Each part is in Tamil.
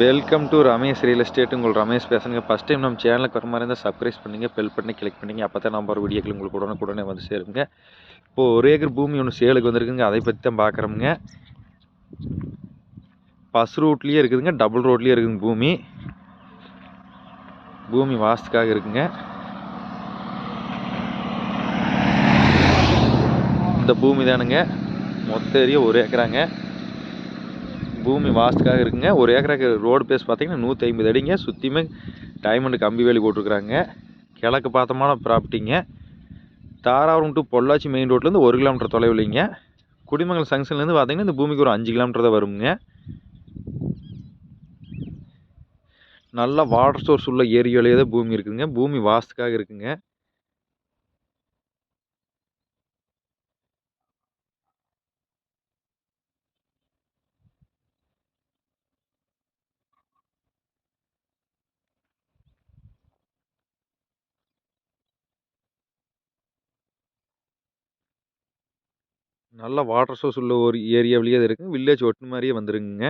Welcome to Ramesh real estate உங்கள் ரமேஷ் பேசுங்க ஃபஸ்ட் டைம் நம்ம சேனலுக்கு வர மாதிரி இருந்தால் சப்ஸ்கிரைப் பண்ணுங்க பெல் பண்ணி கிளிக் பண்ணிங்க. அப்போ தான் நம்ம ஒரு வீடியோக்கள் உங்களுக்கு உடனே வந்து சேருங்க. இப்போது ஒரு ஏக்கர் பூமி ஒன்று சேலுக்கு வந்திருக்குங்க. அதை பற்றி தான் பார்க்குறோமுங்க. பஸ் ரூட்லேயே இருக்குதுங்க. டபுள் ரோட்லேயே இருக்குதுங்க பூமி. பூமி வாஸ்துக்காக இருக்குங்க. இந்த பூமி தானுங்க. மொத்த ஏரியா ஒரு ஏக்கராங்க. பூமி வாஸ்துக்காக இருக்குங்க. ஒரு ஏக்கராக்கு ரோடு பேஸ் பார்த்தீங்கன்னா நூற்றி ஐம்பது அடிங்க. சுற்றியுமே டைமண்டு கம்பி வேலி போட்டிருக்குறாங்க. கிழக்கு பார்த்தமான ப்ராப்பர்ட்டிங்க தாராபுரம் டு பொள்ளாச்சி மெயின் ரோட்லேருந்து ஒரு கிலோமீட்டர் தொலைவில்லைங்க. குடிமங்கல் ஜங்ஷன்லேருந்து பார்த்தீங்கன்னா இந்த பூமிக்கு ஒரு அஞ்சு கிலோமீட்டர் தான் வருங்க. நல்லா வாட்டர் சோர்ஸ் உள்ள ஏரியாவிலேயே தான் பூமி இருக்குதுங்க. பூமி வாஸ்துக்காக இருக்குங்க. நல்ல வாட்டர் சோர்ஸ் உள்ள ஒரு ஏரியாவிலேயே அது இருக்குது வில்லேஜ் ஒட்டு மாதிரியே வந்துருங்க.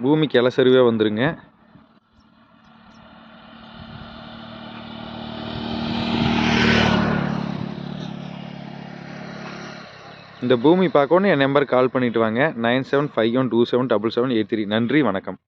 பூமி கிளசருவே வந்துருங்க. இந்த பூமி பார்க்கணும் என் நம்பர் கால் பண்ணிவிட்டு வாங்க. Nine seven five one two seven double seven eight three. நன்றி வணக்கம்.